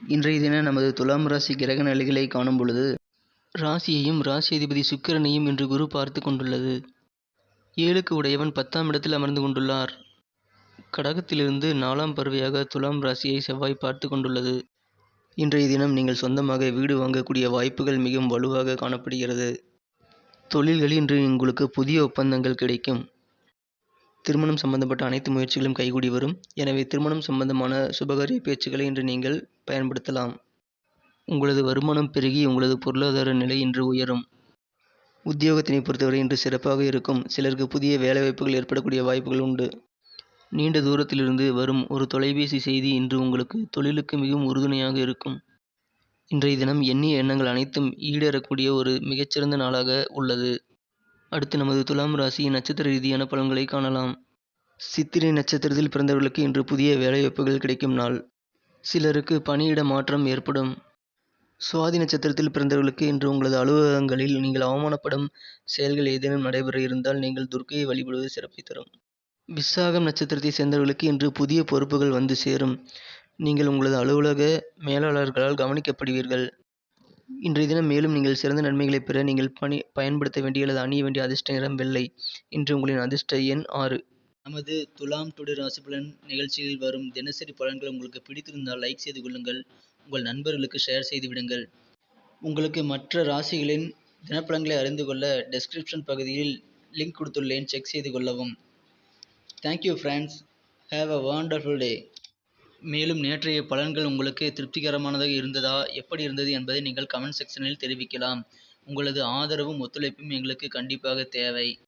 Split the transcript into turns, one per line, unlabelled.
இன்றைய தினம் நமது துலாம் ராசி கிரக நிலைகளை காணும் பொழுது ராசியையும் ராசி அதிபதி சுக்கிரனையும் இன்று குரு பார்த்து கொண்டுள்ளது. ஏழுக்கு உடையவன் பத்தாம் இடத்தில் அமர்ந்து கொண்டுள்ளார். கடகத்திலிருந்து நாலாம் பறவையாக துலாம் ராசியை செவ்வாய் பார்த்து கொண்டுள்ளது. இன்றைய தினம் நீங்கள் சொந்தமாக வீடு வாங்கக்கூடிய வாய்ப்புகள் மிகவும் வலுவாக காணப்படுகிறது. தொழில்களில் இன்று உங்களுக்கு புதிய ஒப்பந்தங்கள் கிடைக்கும். திருமணம் சம்பந்தப்பட்ட அனைத்து முயற்சிகளும் கைகூடி வரும். எனவே திருமணம் சம்பந்தமான சுபகாரிய பேச்சுக்களை இன்று நீங்கள் பயன்படுத்தலாம். உங்களது வருமானம் பெருகி உங்களது பொருளாதார நிலை இன்று உயரும். உத்தியோகத்தினை பொறுத்தவரை இன்று சிறப்பாக இருக்கும். சிலருக்கு புதிய வேலைவாய்ப்புகள் ஏற்படக்கூடிய வாய்ப்புகள் உண்டு. நீண்ட தூரத்திலிருந்து வரும் ஒரு தொலைபேசி செய்தி இன்று உங்களுக்கு தொழிலுக்கு மிகவும் உறுதுணையாக இருக்கும். இன்றைய தினம் எண்ணிய எண்ணங்கள் அனைத்தும் ஈடேறக்கூடிய ஒரு மிகச்சிறந்த நாளாக உள்ளது. அடுத்து நமது துலாம் ராசியின் நட்சத்திர ரீதியான பலன்களை காணலாம். சித்திரை நட்சத்திரத்தில் பிறந்தவர்களுக்கு இன்று புதிய வேலைவாய்ப்புகள் கிடைக்கும் நாள். சிலருக்கு பணியிட மாற்றம் ஏற்படும். சுவாதி நட்சத்திரத்தில் பிறந்தவர்களுக்கு இன்று உங்களது அலுவலகங்களில் நீங்கள் அவமானப்படும் செயல்கள் ஏதேனும் நடைபெற இருந்தால் நீங்கள் துர்க்கையை வழிபடுவது சிறப்பை தரும். விசாகம் நட்சத்திரத்தை சேர்ந்தவர்களுக்கு இன்று புதிய பொறுப்புகள் வந்து சேரும். நீங்கள் உங்களது அலுவலக மேலாளர்களால் கவனிக்கப்படுவீர்கள். இன்றைய தினம் மேலும் நீங்கள் சிறந்த நன்மைகளை பெற நீங்கள் பணி பயன்படுத்த வேண்டிய அல்லது அணிய வேண்டிய அதிர்ஷ்ட நிறம் வெள்ளை. இன்று உங்களின் அதிர்ஷ்ட எண் ஆறு. நமது துலாம் டுடே ராசி பலன் நிகழ்ச்சியில் வரும் தினசரி பலன்கள் உங்களுக்கு பிடித்திருந்தால் லைக் செய்து கொள்ளுங்கள். உங்கள் நண்பர்களுக்கு ஷேர் செய்து விடுங்கள். உங்களுக்கு மற்ற ராசிகளின் தினப்பலன்களை அறிந்து கொள்ள டெஸ்கிரிப்ஷன் பகுதியில் லிங்க் கொடுத்துள்ளேன். செக் செய்து கொள்ளவும். Thank you friends have a wonderful day மேலும் நேற்றைய பலன்கள் உங்களுக்கு திருப்திகரமானதாக இருந்ததா? எப்படி இருந்தது என்பதை நீங்கள் கமெண்ட் செக்ஷனில் தெரிவிக்கலாம். உங்களது ஆதரவும் ஒத்துழைப்பும் எங்களுக்கு கண்டிப்பாக தேவை.